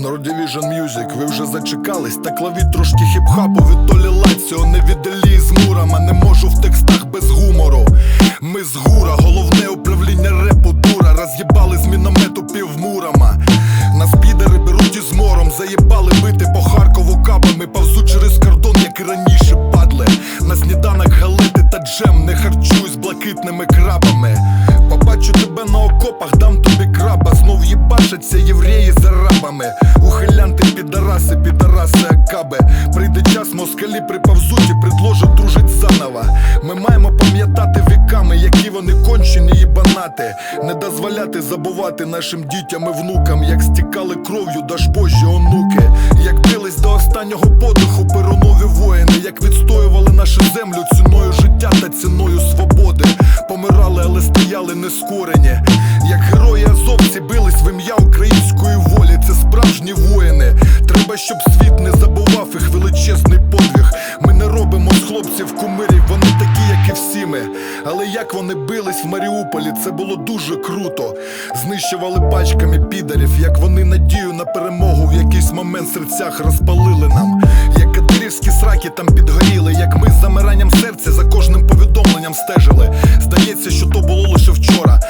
Народі Division Music, ви вже зачекались, та клаві трошки хіп-хапу від Толі Лаціо, не від Елії з Мурама, не можу в маємо пам'ятати віками, які вони кончені їбанати. Не дозволяти забувати нашим дітям і внукам, як стікали кров'ю дашбожі онуки, як бились до останнього подиху перонові воїни, як відстоювали нашу землю ціною життя та ціною свободи. Помирали, але стояли нескорені. Як герої азовці бились в ім'я української волі. Це справжні воїни. Але як вони бились в Маріуполі, це було дуже круто. Знищували пачками підарів, як вони надію на перемогу в якийсь момент серцях розпалили нам. Як катерівські сраки там підгоріли, як ми з замиранням серця за кожним повідомленням стежили. Здається, що то було лише вчора,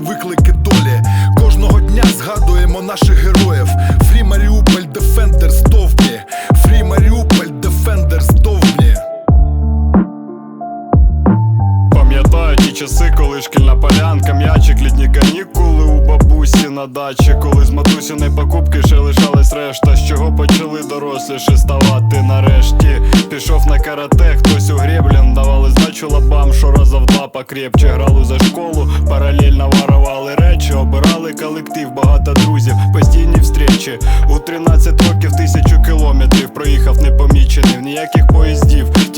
виклики долі. Кожного дня згадуємо наших героїв. Фрі Маріуполь Defenders довбні. Фрі Маріуполь Defenders довбні. Пам'ятаю ті часи, коли шкільна полянка, м'ячик, літні канікули у бабусі на дачі, коли з матусіної покупки ще лишалась решта, з чого почали доросліше ставати нарешті. Хтось у греблін, давали здачу лабам, що раза в два покрепче грали за школу, паралельно воровали речі, обирали колектив, багато друзів, постійні встречі. У 13 років тисячу кілометрів проїхав непомічений, ніяких поїздів,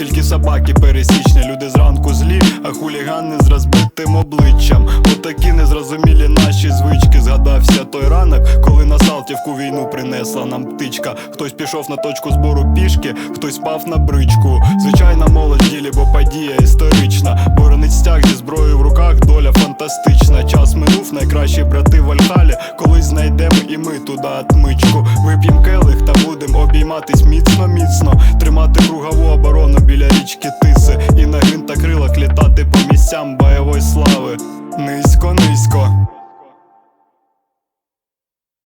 тільки собаки пересічні, люди зранку злі, а хулігани з розбитим обличчям. Отакі незрозумілі наші звички. Згадався той ранок, коли на Салтівку війну принесла нам птичка. Хтось пішов на точку збору пішки, хтось спав на бричку. Звичайна молодь найкращі брати в Альхалі. Колись знайдемо і ми туди отмичку. Вип'єм келих та будем обійматись міцно, міцно. Тримати кругову оборону біля річки Тиси. І на гвинтокрилах літати по місцям бойової слави. Низько, низько.